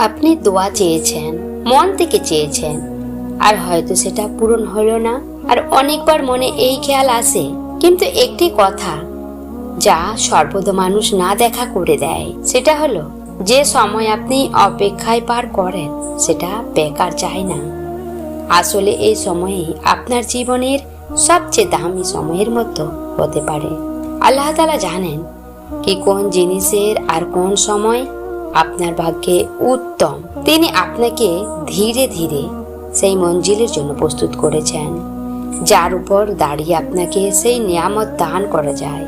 আপনি দোয়া চেয়েছেন, মন থেকে চেয়েছেন। আর হয়তো সেটা পূরণ হলো না। আর অনেকবার মনে এই খেয়াল আসে। কিন্তু একটি কথা, যা সর্বদা মানুষ না দেখা করে দেয়, সেটা হলো, যে সময় আপনি অপেক্ষায় পার করেন, সেটা বেকার যায় না। আসলে এই সময়ে আপনার জীবনের সবচেয়ে দামি সময়ের মতো হতে পারে। আল্লাহ তালা জানেন, কি কোন জিনিসের আর কোন সময় আপনার ভাগ্যে উত্তম। তিনি আপনাকে ধীরে ধীরে সেই মঞ্জিলের জন্য প্রস্তুত করেছেন, যার উপর দাঁড়িয়ে আপনাকে সেই নিয়ামত দান করা যায়,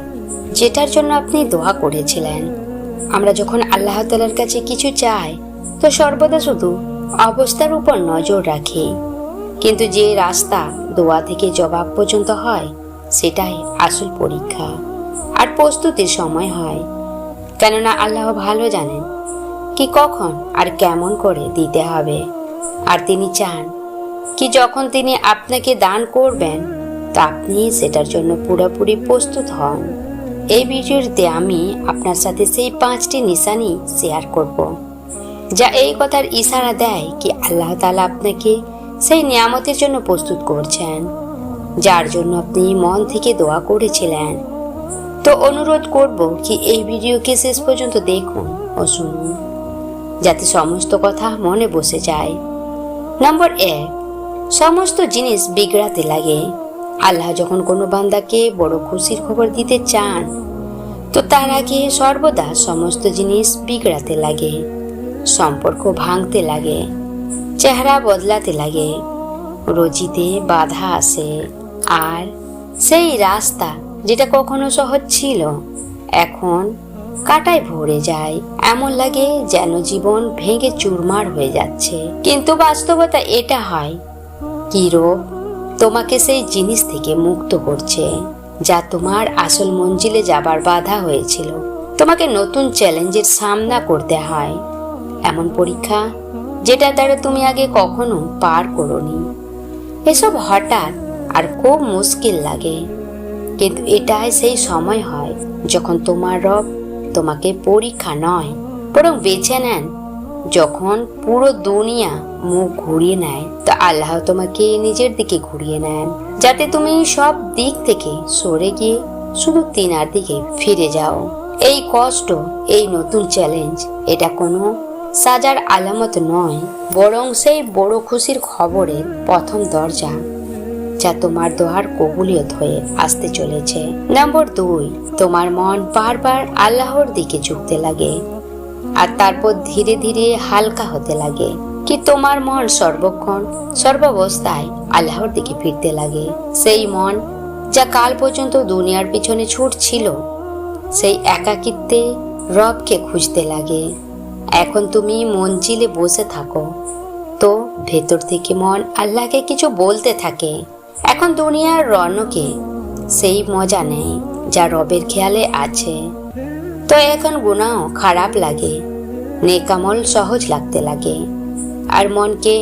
যেটার জন্য আপনি দোয়া করেছিলেন। আমরা যখন আল্লাহ তালার কাছে কিছু চাই, তো সর্বদা শুধু অবস্থার উপর নজর রাখি। কিন্তু যে রাস্তা দোয়া থেকে জবাব পর্যন্ত হয়, সেটাই আসল পরীক্ষা। আর প্রস্তুতির সময় হয়। কেননা আল্লাহ ভালো জানেন কি কখন আর কেমন করে দিতে হবে? আর তিনি চান কি যখন তিনি আপনাকে দান করবেন, তা আপনি সেটার জন্য পুরোপুরি প্রস্তুত হন। এই ভিডিওতে আমি আপনার সাথে সেই পাঁচটি নিশানি শেয়ার করব, যা এই কথার ইশারা দেয় কি আল্লাহ তালা আপনাকে সেই নিয়ামতের জন্য প্রস্তুত করছেন, যার জন্য আপনি মন থেকে দোয়া করেছিলেন। তো অনুরোধ করব কি এই ভিডিওকে শেষ পর্যন্ত দেখুন ও শুনুন। যাতে সমস্ত কথা মনে বসে যায়। নম্বর এক, সমস্ত জিনিস বিগড়াতে লাগে। আল্লাহ যখন কোনো বান্দাকে বড় খুশির খবর দিতে চান, তো তার আগে সর্বদা সমস্ত জিনিস বিগড়াতে লাগে, সম্পর্ক ভাঙতে লাগে, চেহারা বদলাতে লাগে। রোজিতে বাধা আসে, আর সেই রাস্তা যেটা কখনো সহজ ছিল, এখন কাটায় ভরে যায়। এমন লাগে যেন জীবন ভেঙে চুরমার হয়ে যাচ্ছে। কিন্তু বাস্তবতা এটা হয়। কি রোগ? তোমাকে সেই জিনিস থেকে মুক্ত করছে, যা তোমার আসল মঞ্জিলে যাবার বাধা হয়েছিল। তোমাকে নতুন চ্যালেঞ্জের সামনা করতে হয়। এমন পরীক্ষা যেটা দ্বারা তুমি আগে কখনো পার করনি। এসব হঠাৎ আর খুব মুশকিল লাগে। কিন্তু এটাই সেই সময় হয়, যখন তোমার রব তোমাকে পরীক্ষা নয়, বরং বেছে নেন। যখন পুরো দুনিয়া মুখ ঘুরিয়ে নেয়, তা আল্লাহ তোমাকে নিজের দিকে ঘুরিয়ে নেন, যাতে তুমি সব দিক থেকে সরে গিয়ে শুধু তিনার দিকে ফিরে যাও। এই কষ্ট, এই নতুন চ্যালেঞ্জ এটা কোনো সাজার আলামত নয়, বরং সেই বড় খুশির খবরের প্রথম দরজা। যা তোমার দোয়ার কবুলিয়ত হয়ে আসতে চলেছে। নম্বর দুই, তোমার মন বারবার আল্লাহর দিকে ঝুঁকতে লাগে আর তারপর ধীরে ধীরে হালকা হতে লাগে। কি তোমার মন সর্বক্ষণ, সর্বাবস্থায় আল্লাহর দিকে ফিরতে লাগে? সেই মন যা কাল পর্যন্ত দুনিয়ার পিছনে ছুটছিল, সেই একাকিত্বে রবকে খুঁজতে লাগে। এখন তুমি মঞ্জিলে বসে থাকো। তো ভেতর থেকে মন আল্লাহকে কিছু বলতে থাকে। এখন দুনিয়ার রণকে সেই মজা নেই যা রবের খেয়ালে আছে। তো এখন গুণাও খারাপ লাগে, নেকামল সহজ লাগতে লাগে, আর মনকে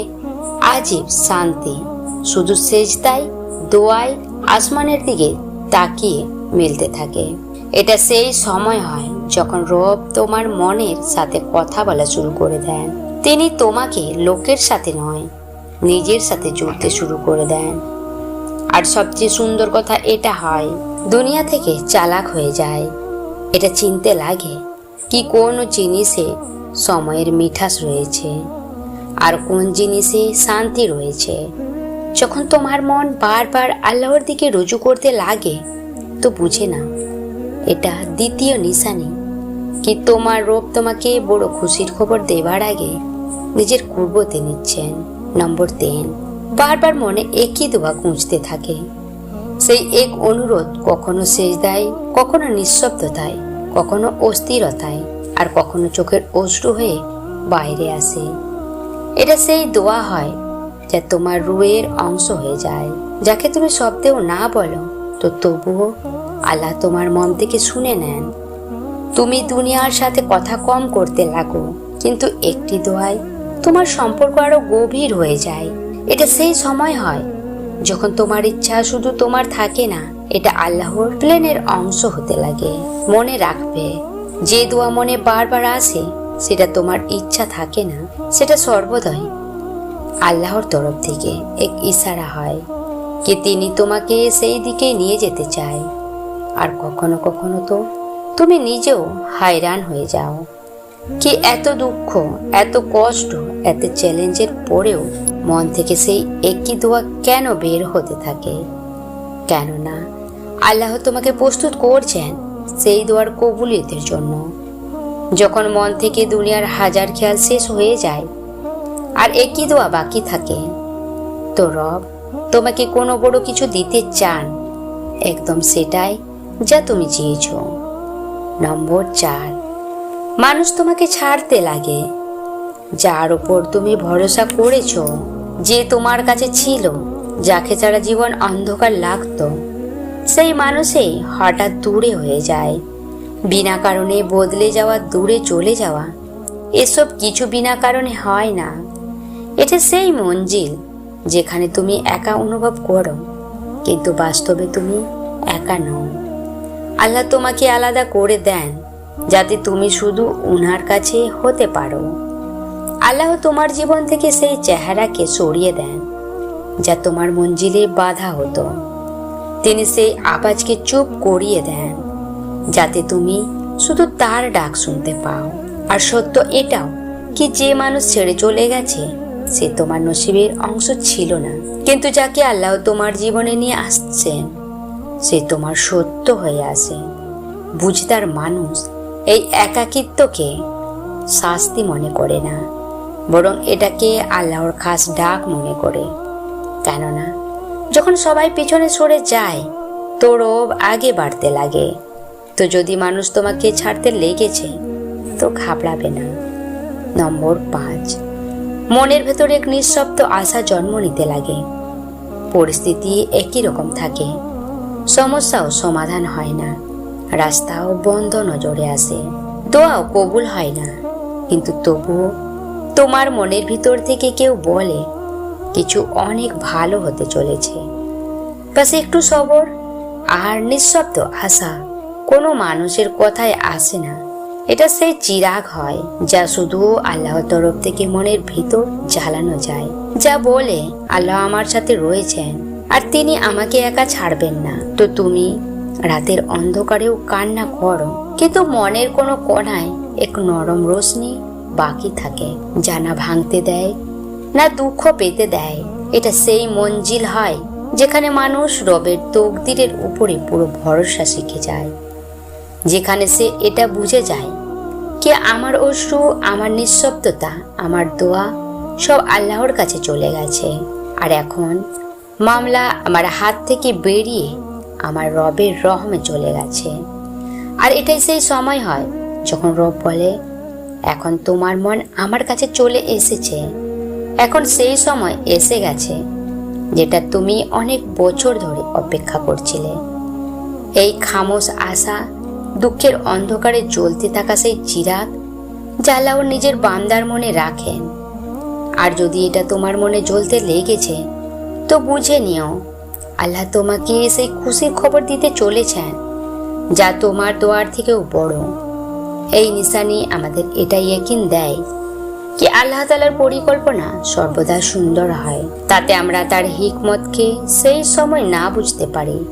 আজীব শান্তি, শুধু সেজদাই দোয়ায় আসমানের দিকে তাকিয়ে মিলতে থাকে। এটা সেই সময় হয় যখন রব তোমার মনের সাথে কথা বলা শুরু করে দেন। তিনি তোমাকে লোকের সাথে নয়, নিজের সাথে জুড়তে শুরু করে দেন। আর সবচেয়ে সুন্দর কথা এটা হয়, দুনিয়া থেকে চালাক হয়ে যায়। এটা চিনতে লাগে কি কোন জিনিসে সময়ের মিঠাস রয়েছে আর কোন জিনিসে শান্তি রয়েছে। যখন তোমার মন বারবার আল্লাহর দিকে রুজু করতে লাগে, তো বুঝে না এটা দ্বিতীয় নিশানি। কি তোমার রোগ তোমাকে বড় খুশির খবর দেবার আগে নিজের কুর্বতে নিচ্ছেন। নম্বর তিন বারবার মনে একই দোয়া গুঁজতে থাকে। সেই এক অনুরোধ কখনো সেজদায় কখনো নিঃশব্দতায়, কখনো অস্থিরতায়, আর কখনো চোখের অশ্রু হয়ে বাইরে আসে। এটা সেই দোয়া হয় যা তোমার রুয়ের অংশ হয়ে যায়, যাকে তুমি শব্দেও না বলো, তো তবুও আল্লাহ তোমার মন থেকে শুনে নেন। তুমি দুনিয়ার সাথে কথা কম করতে লাগো, কিন্তু একটি দোয়ায় তোমার সম্পর্ক আরও গভীর হয়ে যায়। এটা সেই সময় হয়, যখন তোমার ইচ্ছা শুধু তোমার থাকে না, এটা আল্লাহর প্লেনের অংশ হতে লাগে। মনে রাখবে, যে দোয়া মনে বারবার আসে, সেটা তোমার ইচ্ছা থাকে না, সেটা সর্বদাই আল্লাহর তরফ থেকে এক ইশারা হয় কি তিনি তোমাকে সেই দিকে নিয়ে যেতে চায়। আর কখনো কখনো তো তুমি নিজেও হায়রান হয়ে যাও। কি এত দুঃখ, এত কষ্ট, এত চ্যালেঞ্জের পরেও মন থেকে সেই একই দোয়া কেন বের হতে থাকে? কেননা আল্লাহ তোমাকে প্রস্তুত করছেন সেই দোয়ার কবুলিয়তের জন্য। যখন মন থেকে দুনিয়ার হাজার খেয়াল শেষ হয়ে যায়, আর একই দোয়া বাকি থাকে, তো রব তোমাকে কোনো বড় কিছু দিতে চান, একদম সেটাই যা তুমি চেয়েছ। নম্বর চার, মানুষ তোমাকে ছাড়তে লাগে। যার উপর তুমি ভরসা করেছ, যে তোমার কাছে ছিল, যাকে ছাড়া জীবন অন্ধকার লাগতো, সেই মানুষই হঠাৎ দূরে হয়ে যায়। বিনা কারণে বদলে যাওয়া, দূরে চলে যাওয়া, এসব কিছু বিনা কারণে হয় না। এটা সেই মঞ্জিল যেখানে তুমি একা অনুভব করো, কিন্তু বাস্তবে তুমি একা নও। আল্লাহ তোমাকে আলাদা করে দেন, যাতে তুমি শুধু উনার কাছে হতে পারো। আল্লাহ তোমার জীবন থেকে সেই চেহারাকে সরিয়ে দেন, যা তোমার মঞ্জিলে বাধা হতো। তিনি সেই আওয়াজকে চুপ করিয়ে দেন, যাতে তুমি শুধু তার ডাক শুনতে পাও। আর সত্য এটাও কি যে মানুষ ছেড়ে চলে গেছে, সে তোমার নসিবের অংশ ছিল না। কিন্তু যাকে আল্লাহ তোমার জীবনে নিয়ে আসছেন, সে তোমার সত্য হয়ে আসে বুঝতার মানুষ এই একাকিত্বকে শাস্তি মনে করে না। বরং এটাকে আল্লাহর খাস ডাক মনে করে। কেননা, যখন সবাই পিছনে সরে যায়, তো রোব আগে বাড়তে লাগে। তো যদি মানুষ তোমাকে ছাড়তে লেগেছে, তো ঘাবড়াবে না। নম্বর পাঁচ, মনের ভেতরে এক নিঃশব্দ আশা জন্ম নিতে লাগে। পরিস্থিতি একই রকম থাকে। সমস্যাও সমাধান হয় না। রাস্তাও বন্ধ নজরে আসে। দোয়াও কবুল হয় না। কিন্তু তবুও তোমার মনের ভিতর থেকে কেউ বলে, কিছু অনেক ভালো হতে চলেছে। বাস একটু সবর আর নিঃশব্দ আশা কোনো মানুষের কথায় আসে না। এটা সেই চিরাগ হয়, যা শুধু আল্লাহর তরফ থেকে মনের ভিতর জ্বালানো যায়। যা বলে, আল্লাহ আমার সাথে রয়েছেন আর তিনি আমাকে একা ছাড়বেন না। তো তুমি রাতের অন্ধকারেও কান্না করো, কিন্তু মনের কোনো কোনায় এক নরম রোশনি বাকি থাকে, যা না ভাঙতে দেয়, না দুঃখ পেতে দেয়। এটা সেই মঞ্জিল হয়, যেখানে মানুষ রবের তকদিরের উপরে পুরো ভরসা শিখে যায়। যেখানে সে এটা বুঝে যায় কে আমার অশ্রু, আমার নিঃশব্দতা, আমার দোয়া সব আল্লাহর কাছে চলে গেছে। আর এখন মামলা আমার হাত থেকে বেরিয়ে আমার রবের রহমে চলে গেছে। আর এটাই সেই সময় হয় যখন রব বলে এখন তোমার মন আমার কাছে চলে এসেছে। এখন সেই সময় এসে গেছে, যেটা তুমি অনেক বছর ধরে অপেক্ষা করছিলে। এই খামোশ আশা দুঃখের অন্ধকারে জ্বলতে থাকা সেই চিরাগ আল্লাহর নিজের বান্দার মনে রাখেন আর যদি এটা তোমার মনে জ্বলতে লেগেছে, তো বুঝে নিও, আল্লাহ তোমাকে সেই খুশির খবর দিতে চলেছেন, যা তোমার দোয়ার থেকেও বড়। এই নিশানি আমাদের এটাই একিন দেয়। কি আল্লাহ তালার পরিকল্পনা? সর্বদা সুন্দর হয়। তাতে আমরা তার হিকমতকে সেই সময় না বুঝতে পারি।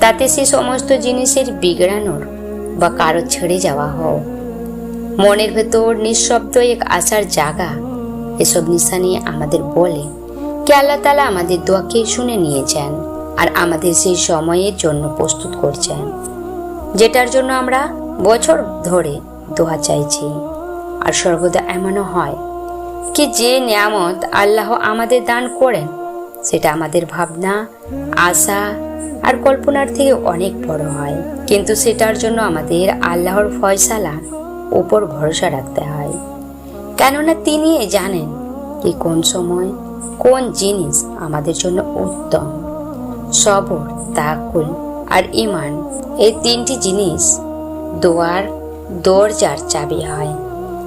তাতে সে সমস্ত জিনিসের বিগড়ানোর বা কারও ছেড়ে যাওয়া হও মনের ভেতর নিঃশব্দ এক আশার জায়গা এসব নিশানি আমাদের বলে কে আল্লাহ তালা আমাদের দোয়াকে শুনে নিয়েছেন আর আমাদের সেই সময়ের জন্য প্রস্তুত করছেন। যেটার জন্য আমরা বছর ধরে দোয়া চাইছি। আর সর্বদা এমনও হয় কি যে নিয়ামত আল্লাহ আমাদের দান করেন, সেটা আমাদের ভাবনা, আশা আর কল্পনার থেকে অনেক বড় হয়। কিন্তু সেটার জন্য আমাদের আল্লাহর ফয়সালার উপর ভরসা রাখতে হয়। কেননা তিনি জানেন কি কোন সময় কোন জিনিস আমাদের জন্য উত্তম। সবর, তাকুল আর ইমান এই তিনটি জিনিস দোয়ার, দরজার চাবি হয়,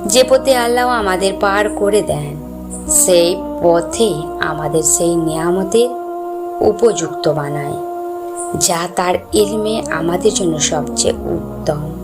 যে পথে আল্লাহ আমাদের পার করে দেন, সেই পথে আমাদের সেই নিয়ামতের উপযুক্ত বানায়, যা তার ইলমে আমাদের জন্য সবচেয়ে উত্তম।